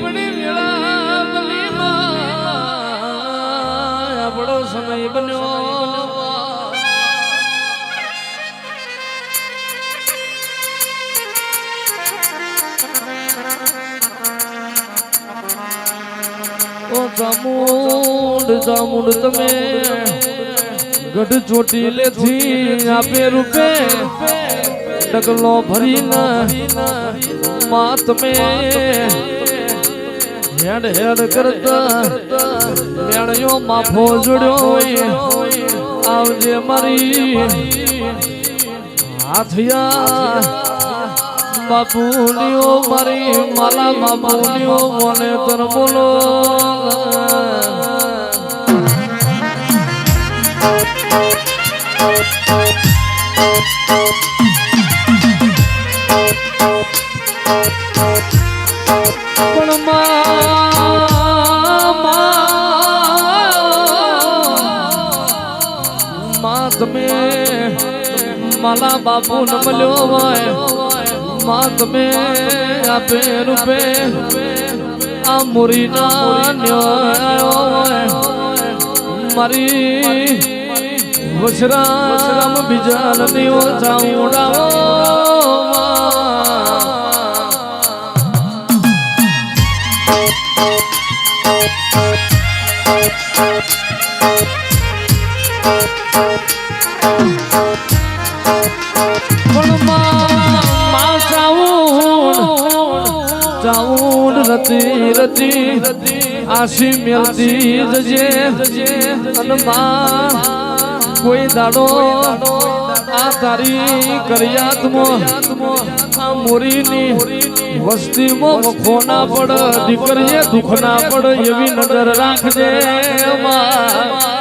આપણી વેળાવલીમાં આપણો સમય બન્યો. ઓ ચામુંડ ચામુંડ તમે ગઢ ચોટીલેથી આપે રૂપે ડગલો ભરીને માત તમે હેડ હેડ કરતા મેળ્યો માફો જોડ્યો હોય. આવજે મારી હાથિયા. બાપુલીઓ મારી માલા બાપુલીઓ, મને તર બોલો. પણ તમે માલા બાપુ ન મળ્યો હોય, માં તમે આપે રૂપે આ મુરીના ન્યાયો હોય. મારી વસરામ બીજા નદીઓ ચાઉડાવો પણ રતી રતી આશી મેલતી જજે. અને માં કોઈ દાડો આ તારી કર્યાત્મો આ મોરીની વસ્તીમાં વખો ના પડ, દીકરીએ દુઃખ ના પડ, એવી નજર રાખજે માં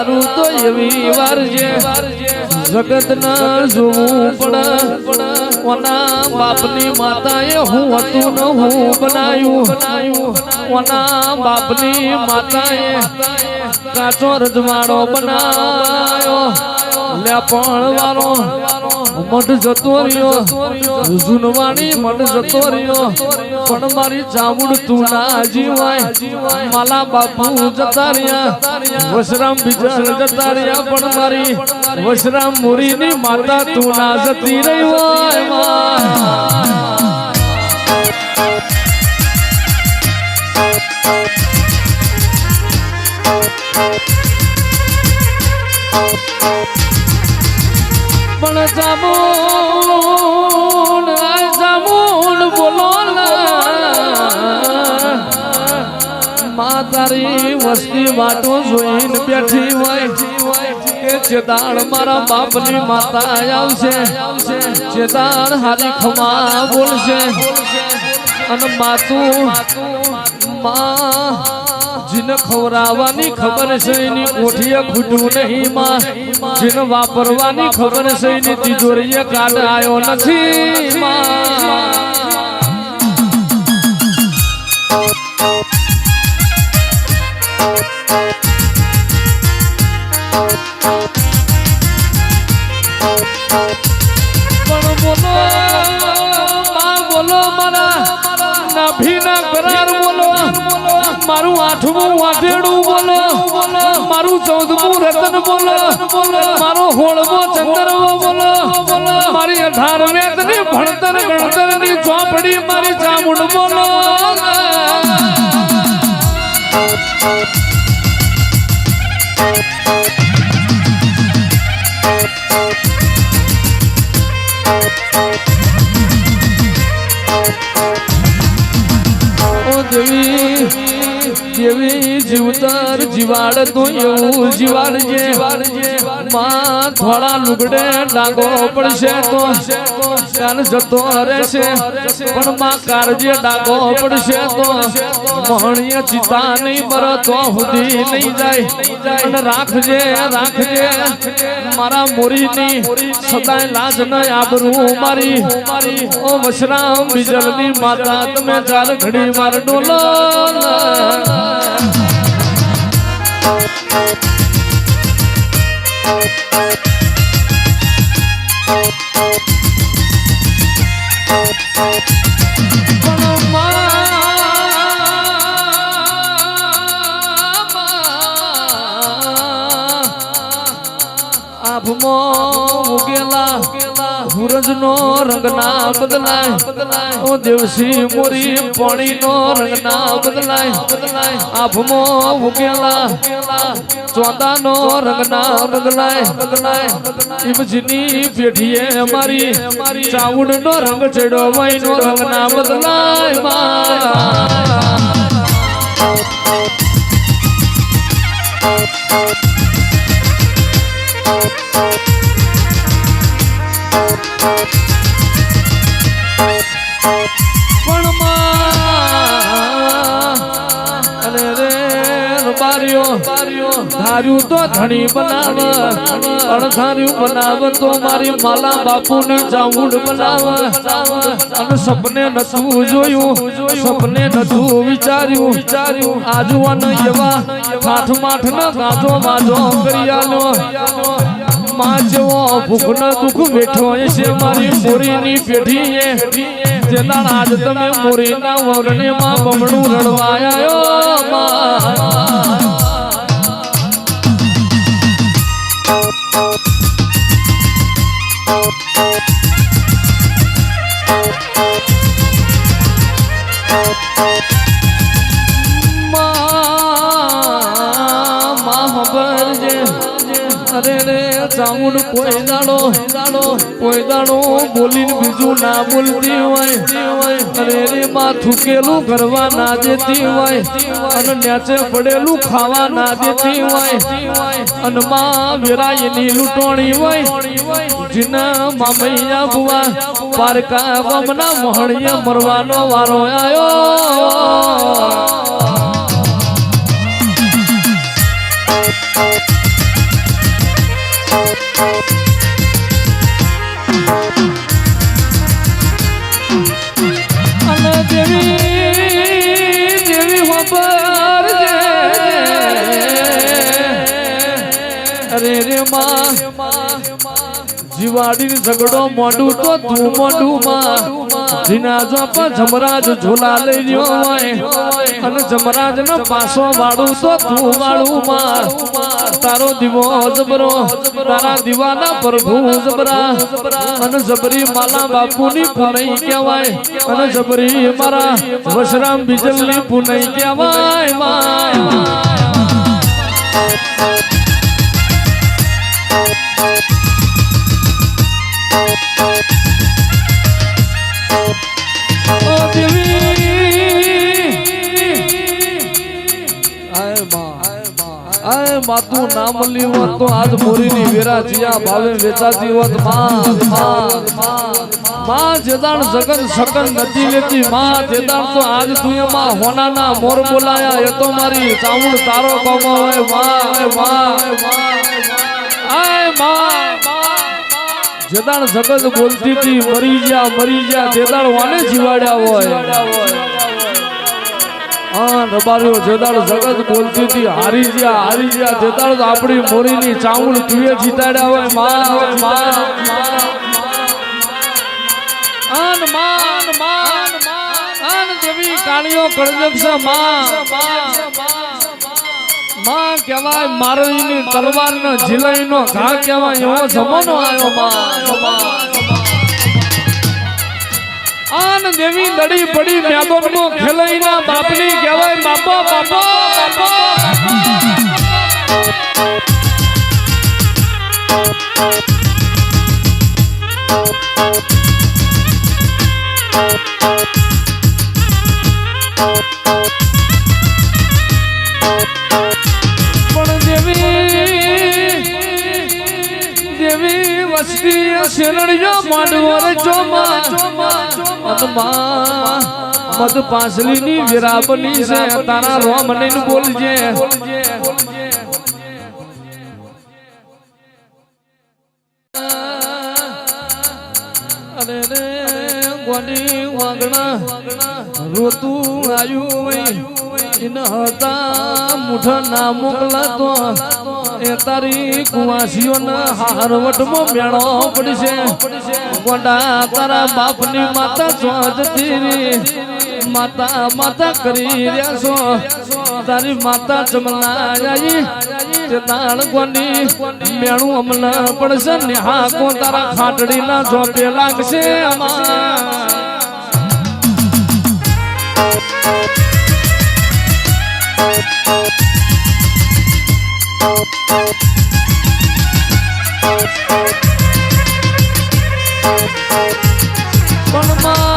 વારું તો એવી વાર જગતના જોવું પડે. ઓના બાપની માતાએ હું હતું ને હું બનાયું. ઓના બાપની માતાએ કાચો રજવાડો બનાયો. લે પણ વાળો મઢ જતો રહ્યો. જુનવાણી મઢ જતો રહ્યો. પણ મારી ચામુડ તું ના જીવાય માલા બાપુ જતા રહ્યા. વશરામ બીજા જતા રહ્યા પણ મારી વશરામ મુરીની માતા તું ના જતી રહી હોય. માં. પણ જામુન જામુન બોલો મા તારી વસ્તી વાટો જોઈને બેઠી હોય. કે ચેતાણ મારા બાપની માતા આવશે ચેતાણ હારી ખમા બોલશે. અને માતું, મા જીને ખવરાવાની ખબર છે, એની કોઠીએ ખૂટવું નહીં માં. જીન વાપરવાની ખબર છે, એની તિજોરીએ કાઢ આવ્યો નથી માં. આઠમું બોલ, મારું ચૌદમું રતન બોલ, મારો હોળમો ચંદ્રવો બોલ, મારી અઢાર વેદની ભણતર ગણતરની ચોપડી મારી ચામુંડ બોલો. દેવી દેવી જીવતર જીવાડ તો એવું જીવાડજે. માં થોડા લુગડે ડાંગો પડશે તો કાન જતો રહેશે પણ માં કારજે ડાંગો પડશે તો મોહણીએ ચિતા નહીં મરો તો સુધી નહીં જાય. અને રાખજે રાખજે, મારા મોરીની સદાય લાજ ન આબરું મારી. ઓ વશરામ, બીજલની માતા, તમે ચાર ઘડી માર ડોલો. પણ આભમાં ઉગેલા સૂરજનો રંગ ના બદલાય. ઓ દેવસી મોરી પાણીનો રંગ ના બદલાય. આભમાં ચોંદા નો રંગ ના બદલાય. બદલાય ઇમજની પેઢીએ મારી ચાવડનો રંગ ચડ્યો નો રંગ ના બદલાયમાં ધાર્યું તો ધણી બનાવ. અણધાર્યું બનાવ તો મારી માલા બાપુને ચામુંડ બનાવ. અને સપને નતું જોયું. સપને નતું વિચાર્યું. વિચાર્યું આજુવાન એવા કાઠ માઠ ન ગાજો માજો કરિયાનો. જેવો ભૂખ ન દુઃખ બેઠો છે મારી મોરીની પેઢીએ. જેના આજ વરણે માં બમણું રડવાયો અરે રે ચામુંડ કોઈ દાડો દાડો કોઈ દાડો બોલીને બીજું ના બોલતી હોય. અરે રે, માં થૂકેલું કરવા ના દેતી હોય. અને નેચે પડેલું ખાવા ના દેતી હોય. અને માં વેરાયેલી લૂંટોણી હોય. જીના મામૈયા બુવા, પારકા બમના મોહણીએ મરવાનો વારો આયો. જીવાડી ઝઘડો મોઢું તો તું મોઢું માં જીનાજો પર જમરાજ ઝોલા લઈ રહ્યો હોય. અને જમરાજ નો પાસો વાળું તો તું વાળું માં તારો દીવો જબરો, તારા દીવાના પ્રભુ જબરા. અને જબરી માલા બાપુની પુનઈ કહેવાય, અને જબરી મારા વશરામ બીજલની પુનઈ કહેવાયમાં માતું નામ લી તો આજ મોરીની વેરા જીયા ભાવે વેચાતી હોત. માં માં જેદાણ જગત શકન નથી લેતી. માં, જેદાણ તો આજ એમાં હોનાના મોર બોલાયા. એ તો મારી ચામુંડ તારો કમાવે માં માં માં. જેદાણ જગત બોલતી હતી, મરી ગયા મરી ગયા. જેદાણ વાને જીવાડ્યા હોય. રબારીઓ જેદાળ જગત બોલતી હતી, હારી ગયા હારી ગયા, જેદાળ આપણી મોરીની ચામુંડ તુએ જીતાડ્યા હોયમાં માં આન, માન માન, આન દેવી કાળીઓ કળજક્ષમાં માં કહેવાય મારવીની તલવારનો જીલાઈનો ઘા કહેવાય, એવો જમાનો આવ્યો માં આન દેવી દડી પડી મેદોનમાં ખેલાઈના બાપની કહેવાય બાપો બાપો બાપો. પણ વસતી શેરણીઓ માંડવર ચોમા. અનમાં મદ પાસલીની વિરાબની છે, તારા રોમ નહીં બોલજે. અરે રે ગોડી વાગણા રોતું આયુ ઇન હતા મુઠ ના મોકલાતો એ તારી કુવાસીઓ ના હારવટમાં મેળો પડશે. ગોડા તારા બાપની માતા છો માતા માતા કરી રહ્યા તારી માતા તે તાણ ગોંડી. મેણું અમલા પડશે. નિહા કો તારા ખાટડી ના જોપે લાગશે અમાર પણ મા